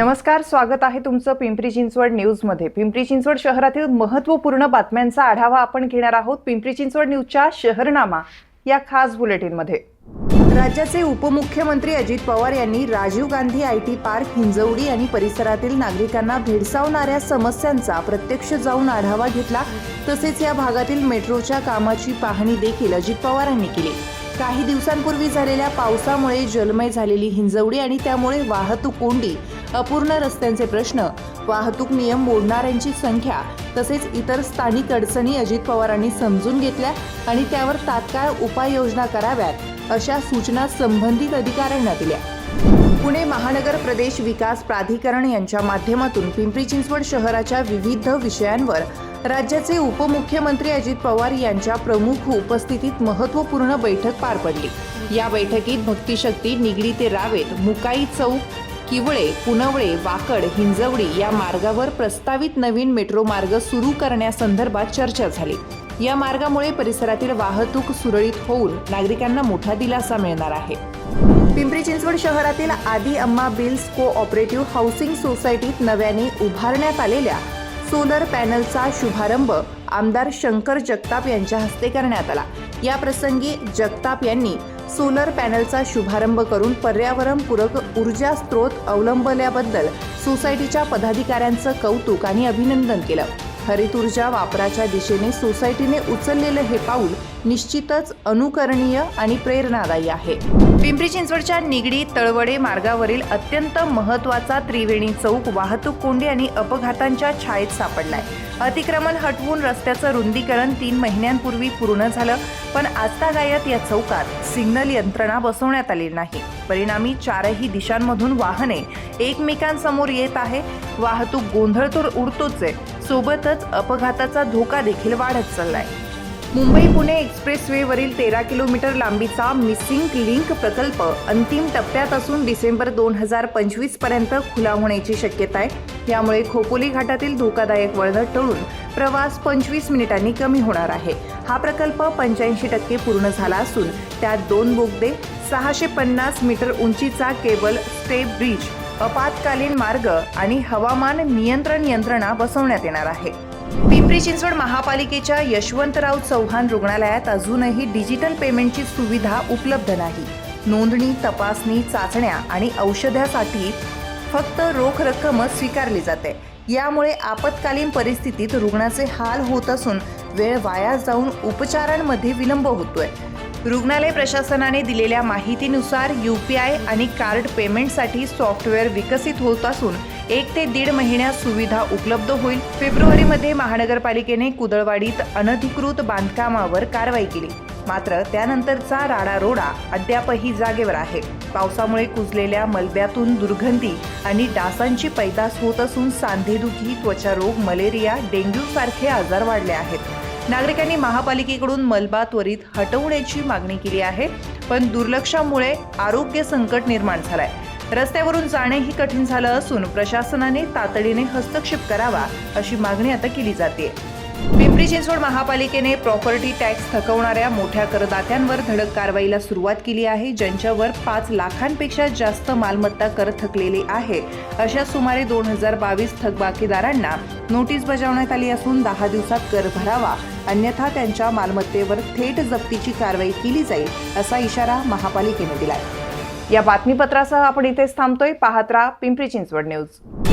नमस्कार स्वागत आहे तुमचं पिंपरी चिंचवड न्यूजमध्ये. पिंपरी चिंचवड शहरातील महत्त्वपूर्ण बातम्यांचा आढावा आपण घेणार आहोत पिंपरी चिंचवड न्यूजच्या शहरनामा या खास बुलेटिनमध्ये. राज्याचे उपमुख्यमंत्री अजित पवार यांनी Rajiv Gandhi I T park Hinjewadi आणि परिसरातील नागरिकांना भेडसावणाऱ्या समस्यांचा प्रत्यक्ष जाऊन आढावा घेतला. तसेच या भागातील मेट्रोच्या कामाची पाहणी देखील अजित पवार यांनी केली. काही दिवसांपूर्वी झालेल्या पावसामुळे जलमय झालेली हिंजवडी आणि त्यामुळे वाहतूक कोंडी. अपूर्ण रस्त्यांचे प्रश्न वाहतूक नियम मोडणाऱ्यांची संख्या तसेच इतर स्थानिक अडचणी अजित पवारांनी समजून घेतल्या आणि त्यावर तात्काळ उपाययोजना कराव्यात अशा सूचना संबंधित अधिकाऱ्यांना दिल्या. पुणे महानगर प्रदेश विकास प्राधिकरण यांच्या माध्यमातून पिंपरी चिंचवड शहराच्या विविध विषयांवर राज्याचे उपमुख्यमंत्री अजित पवार यांच्या प्रमुख उपस्थितीत महत्त्वपूर्ण बैठक पार पडली. या बैठकीत भक्तिशक्ती निगडी ते रावेत मुकाई चौक किवळे पुनवळे वाकड हिंजवडी या मार्गावर प्रस्तावित नवीन मेट्रो मार्ग सुरू करण्यासंदर्भात चर्चा झाली. या मार्गामुळे परिसरातील वाहतूक सुरळीत होऊन नागरिकांना मोठा दिलासा मिळणार आहे. पिंपरी चिंचवड शहरातील आदी अम्मा बिल्स को ऑपरेटिव्ह हाऊसिंग सोसायटीत नव्याने उभारण्यात आलेल्या सोलर पॅनलचा शुभारंभ आमदार शंकर जगताप यांच्या हस्ते करण्यात आला. या प्रसंगी जगताप यांनी सोलर पॅनलचा शुभारंभ करून पर्यावरणपूरक ऊर्जा स्रोत अवलंबल्याबद्दल सोसायटीच्या पदाधिकाऱ्यांचं कौतुक आणि अभिनंदन केलं. हरित ऊर्जा वापराच्या दिशेने सोसायटीने उचललेलं हे पाऊल निश्चितच अनुकरणीय आणि प्रेरणादायी आहे. पिंपरी चिंचवडच्या निगडी तळवडे मार्गावरील अत्यंत महत्त्वाचा त्रिवेणी चौक वाहतूक कोंडी आणि अपघातांच्या छायेत सापडलाय. अतिक्रमण हटवून रस्त्याचं रुंदीकरण तीन महिन्यांपूर्वी पूर्ण झालं पण आजतागायत या चौकात सिग्नल यंत्रणा बसवण्यात आली नाही. परिणामी चारही दिशांमधून वाहने एकमेकांसमोर येत आहे. वाहतूक गोंधळ तर उडतोच आहे. सोबतच अपघाताचा धोका देखील वाढत चाललाय. मुंबई पुणे एक्सप्रेसवेवरील तेरा किलोमीटर लांबीचा मिसिंग लिंक प्रकल्प अंतिम टप्प्यात असून डिसेंबर दोन हजार पंचवीसपर्यंत खुला होण्याची शक्यता आहे. यामुळे खोपोली घाटातील धोकादायक वळण टळून प्रवास पंचवीस मिनिटांनी कमी होणार आहे. हा प्रकल्प पंच्याऐंशी टक्के पूर्ण झाला असून त्यात दोन बोगदे सहाशे पन्नास मीटर उंचीचा केबल स्टेप ब्रिज आपात्कालीन मार्ग आणि हवामान नियंत्रण यंत्रणा बसवण्यात येणार आहे. पिंपरी चिंचवड महापालिकेच्या यशवंतराव चव्हाण रुग्णालयात अजूनही डिजिटल पेमेंटची सुविधा उपलब्ध नाही. नोंदणी तपासणी चाचण्या आणि औषधासाठी फक्त रोख रक्कमच स्वीकारली जाते. यामुळे आपत्कालीन परिस्थितीत रुग्णाचे हाल होत असून वेळ वाया जाऊन उपचारांमध्ये विलंब होतोय. रुग्णालय प्रशासनाने दिलेल्या माहितीनुसार यू पी आय आणि कार्ड पेमेंटसाठी सॉफ्टवेअर विकसित होत असून एक ते दीड महिन्यात सुविधा उपलब्ध होईल. फेब्रुवारीमध्ये महानगरपालिकेने कुदळवाडीत अनधिकृत बांधकामावर कारवाई केली. मात्र त्यानंतरचा राडारोडा अद्यापही जागेवर आहे. पावसामुळे कुजलेल्या मलब्यातून दुर्गंधी आणि डासांची पैदास होत असून सांधेदुखी त्वचारोग मलेरिया डेंग्यू सारखे आजार वाढले आहेत. नागरिकांनी महापालिकेकडून मलबा त्वरित हटवण्याची मागणी केली आहे पण दुर्लक्षामुळे आरोग्य संकट निर्माण झालंय. रस्त्यावरून जाणेही कठीण झालं असून प्रशासनाने तातडीने हस्तक्षेप करावा अशी मागणी आता केली जाते. पिंपरी चिंचवड महापालिकेने प्रॉपर्टी टॅक्स थकवणाऱ्या मोठ्या करदात्यांवर धडक कारवाईला सुरुवात केली आहे ज्यांच्यावर पाच लाखांपेक्षा जास्त मालमत्ता कर थकलेली आहे. अशा सुमारे दोन हजार बावीस थकबाकीदारांना नोटीस बजावण्यात आली असून दहा दिवसात कर भरावा अन्यथा त्यांच्या मालमत्तेवर थेट जप्तीची कारवाई केली जाईल असा इशारा महापालिकेने दिलाय. या बातमीपत्रासह आपण इथेच थांबतोय. पाहत राहा पिंपरी चिंचवड न्यूज.